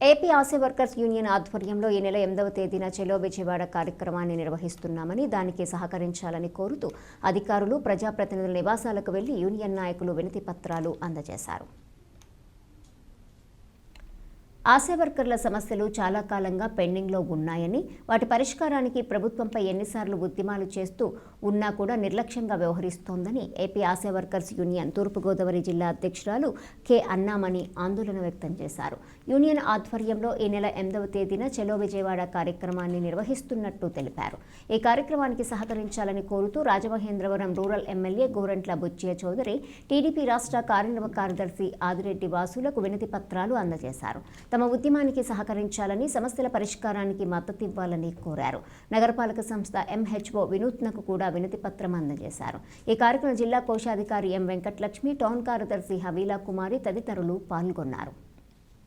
AP ASHA workers union ఆధ్వర్యంలో ఈ నెల ఎనిమిదవ తేదీన చెలో విజయవాడ కార్యక్రమాన్ని నిర్వహిస్తున్నామని దానికి సహకరించాలని కోరుతూ అధికారులు ప్రజాప్రతినిధుల నివాసాలకు వెళ్ళి యూనియన్ నాయకులు వినతి పత్రాలు అందజేశారు. ఆశా వర్కర్ల సమస్యలు చాలా కాలంగా పెండింగ్లో ఉన్నాయని వాటి పరిష్కారానికి ప్రభుత్వంపై ఎన్నిసార్లు ఉద్యమాలు చేస్తూ ఉన్నా కూడా నిర్లక్ష్యంగా వ్యవహరిస్తోందని AP ASHA workers union Thoorpugodavari జిల్లా అధ్యక్షురాలు కె అన్నామణి ఆందోళన వ్యక్తం చేశారు. యూనియన్ ఆధ్వర్యంలో ఈ నెల ఎనిమిదవ తేదీన చెలో విజయవాడ కార్యక్రమాన్ని నిర్వహిస్తున్నట్టు తెలిపారు. ఈ కార్యక్రమానికి సహకరించాలని కోరుతూ Rajamahendravaram rural MLA Gorantla Butchaiah Chowdary TDP రాష్ట్ర కార్యనిర్వ కార్యదర్శి ఆదిరెడ్డి వాసులకు వినతి పత్రాలు అందజేశారు. తమ ఉద్యమానికి సహకరించాలని సమస్యల పరిష్కారానికి మద్దతివ్వాలని కోరారు. నగరపాలక సంస్థ ఎంహెచ్ఓ వినూత్నకు కూడా వినతి పత్రం అందజేశారు. ఈ కార్యక్రమం జిల్లా కోశాధికారి ఎం వెంకటలక్ష్మి టౌన్ కార్యదర్శి హవీలా కుమారి తదితరులు పాల్గొన్నారు.